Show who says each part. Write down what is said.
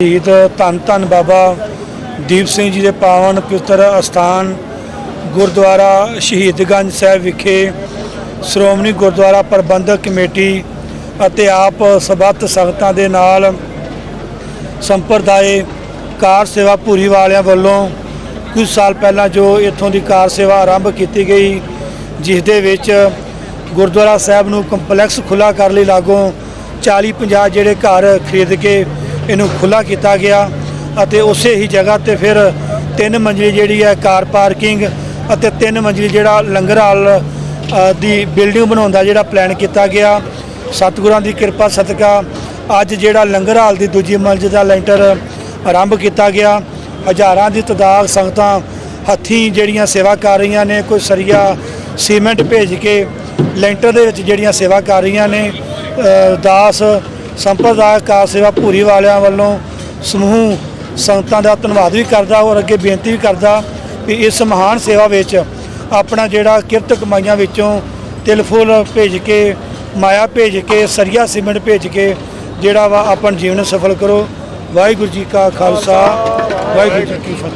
Speaker 1: ਸ਼ਹੀਦ ਧੰਨ ਧੰਨ ਬਾਬਾ ਦੀਪ ਸਿੰਘ ਜੀ ਦੇ ਪਾਵਨ ਪਵਿੱਤਰ ਅਸਥਾਨ ਗੁਰਦੁਆਰਾ ਸ਼ਹੀਦਗੰਜ ਸਾਹਿਬ ਵਿਖੇ ਸ਼੍ਰੋਮਣੀ ਗੁਰਦੁਆਰਾ ਪ੍ਰਬੰਧਕ ਕਮੇਟੀ ਅਤੇ ਆਪ ਸਬੱਤ ਸੰਗਤਾਂ ਦੇ ਨਾਲ ਸੰਪਰਦਾਇ ਕਾਰ ਸੇਵਾ ਪੂਰੀ ਵਾਲਿਆਂ ਵੱਲੋਂ ਕੁਝ ਸਾਲ ਪਹਿਲਾਂ ਜੋ ਇੱਥੋਂ ਦੀ ਕਾਰ ਸੇਵਾ ਆਰੰਭ ਕੀਤੀ ਗਈ ਜਿਸ ਦੇ ਵਿੱਚ ਗੁਰਦੁਆਰਾ ਸਾਹਿਬ ਨੂੰ ਕੰਪਲੈਕਸ ਖੁੱਲਾ ਕਰਨ ਲਈ ਲਾਗੋਂ 40 50 ਜਿਹੜੇ ਘਰ ਖਰੀਦ ਕੇ ਇਹਨੂੰ ਖੁੱਲਾ ਕੀਤਾ ਗਿਆ ਅਤੇ ਉਸੇ ਹੀ ਜਗ੍ਹਾ ਤੇ ਫਿਰ ਤਿੰਨ ਮੰਜ਼ਲੀ ਜਿਹੜੀ ਹੈ ਕਾਰ ਪਾਰਕਿੰਗ ਅਤੇ ਤਿੰਨ ਮੰਜ਼ਲੀ ਜਿਹੜਾ ਲੰਗਰ ਹਾਲ ਦੀ ਬਿਲਡਿੰਗ ਬਣਾਉਣ ਦਾ ਜਿਹੜਾ ਪਲਾਨ ਕੀਤਾ ਗਿਆ। ਸਤਿਗੁਰਾਂ ਦੀ ਕਿਰਪਾ, ਸਦਕਾ ਅੱਜ ਜਿਹੜਾ ਲੰਗਰ ਹਾਲ ਦੀ ਦੂਜੀ ਮੰਜ਼ਿਲ ਦਾ ਲੈਂਟਰ ਆਰੰਭ ਕੀਤਾ ਗਿਆ। ਹਜ਼ਾਰਾਂ ਦੀ ਤਦਾਦ ਸੰਗਤਾਂ ਹੱਥੀਂ ਜਿਹੜੀਆਂ ਸੇਵਾ ਕਰ ਰਹੀਆਂ ਨੇ, ਕੋਈ ਸਰੀਆ ਸੀਮੈਂਟ ਭੇਜ ਕੇ ਲੈਂਟਰ ਦੇ ਵਿੱਚ ਜਿਹੜੀਆਂ ਸੇਵਾ ਕਰ ਰਹੀਆਂ ਨੇ ਦਾਸ ਸੰਪਰਦਾਇਕ ਕਾਰ ਸੇਵਾ ਭੂਰੀ ਵਾਲਿਆਂ ਵੱਲੋਂ ਸਮੂਹ ਸੰਗਤਾਂ ਦਾ ਧੰਨਵਾਦ ਵੀ ਕਰਦਾ ਔਰ ਅੱਗੇ ਬੇਨਤੀ ਵੀ ਕਰਦਾ ਵੀ ਇਸ ਮਹਾਨ ਸੇਵਾ ਵਿੱਚ ਆਪਣਾ ਜਿਹੜਾ ਕਿਰਤ ਕਮਾਈਆਂ ਵਿੱਚੋਂ ਤਿਲ ਫੁੱਲ ਭੇਜ ਕੇ, ਮਾਇਆ ਭੇਜ ਕੇ, ਸਰੀਆ ਸੀਮੈਂਟ ਭੇਜ ਕੇ ਜਿਹੜਾ ਵਾ ਆਪਣਾ ਜੀਵਨ ਸਫਲ ਕਰੋ। ਵਾਹਿਗੁਰੂ ਜੀ ਕਾ ਖਾਲਸਾ, ਵਾਹਿਗੁਰੂ ਜੀ ਕੀ ਫਤਿਹ।